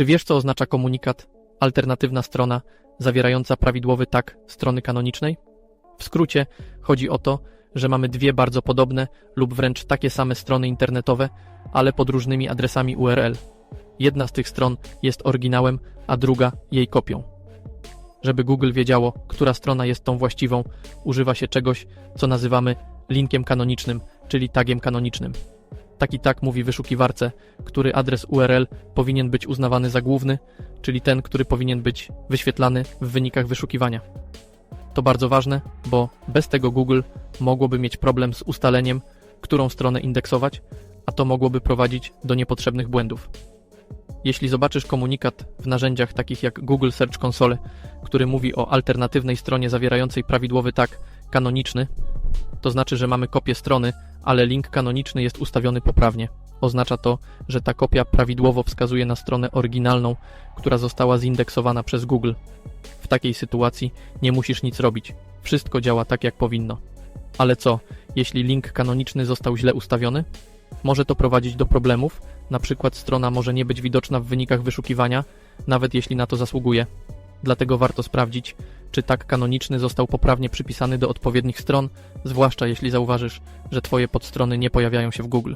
Czy wiesz, co oznacza komunikat alternatywna strona zawierająca prawidłowy tag strony kanonicznej? W skrócie chodzi o to, że mamy dwie bardzo podobne lub wręcz takie same strony internetowe, ale pod różnymi adresami URL. Jedna z tych stron jest oryginałem, a druga jej kopią. Żeby Google wiedziało, która strona jest tą właściwą, używa się czegoś, co nazywamy linkiem kanonicznym, czyli tagiem kanonicznym. Taki tag mówi wyszukiwarce, który adres URL powinien być uznawany za główny, czyli ten, który powinien być wyświetlany w wynikach wyszukiwania. To bardzo ważne, bo bez tego Google mogłoby mieć problem z ustaleniem, którą stronę indeksować, a to mogłoby prowadzić do niepotrzebnych błędów. Jeśli zobaczysz komunikat w narzędziach takich jak Google Search Console, który mówi o alternatywnej stronie zawierającej prawidłowy tag kanoniczny, to znaczy, że mamy kopię strony, ale link kanoniczny jest ustawiony poprawnie. Oznacza to, że ta kopia prawidłowo wskazuje na stronę oryginalną, która została zindeksowana przez Google. W takiej sytuacji nie musisz nic robić. Wszystko działa tak, jak powinno. Ale co, jeśli link kanoniczny został źle ustawiony? Może to prowadzić do problemów, na przykład strona może nie być widoczna w wynikach wyszukiwania, nawet jeśli na to zasługuje. Dlatego warto sprawdzić, czy tag kanoniczny został poprawnie przypisany do odpowiednich stron, zwłaszcza jeśli zauważysz, że Twoje podstrony nie pojawiają się w Google.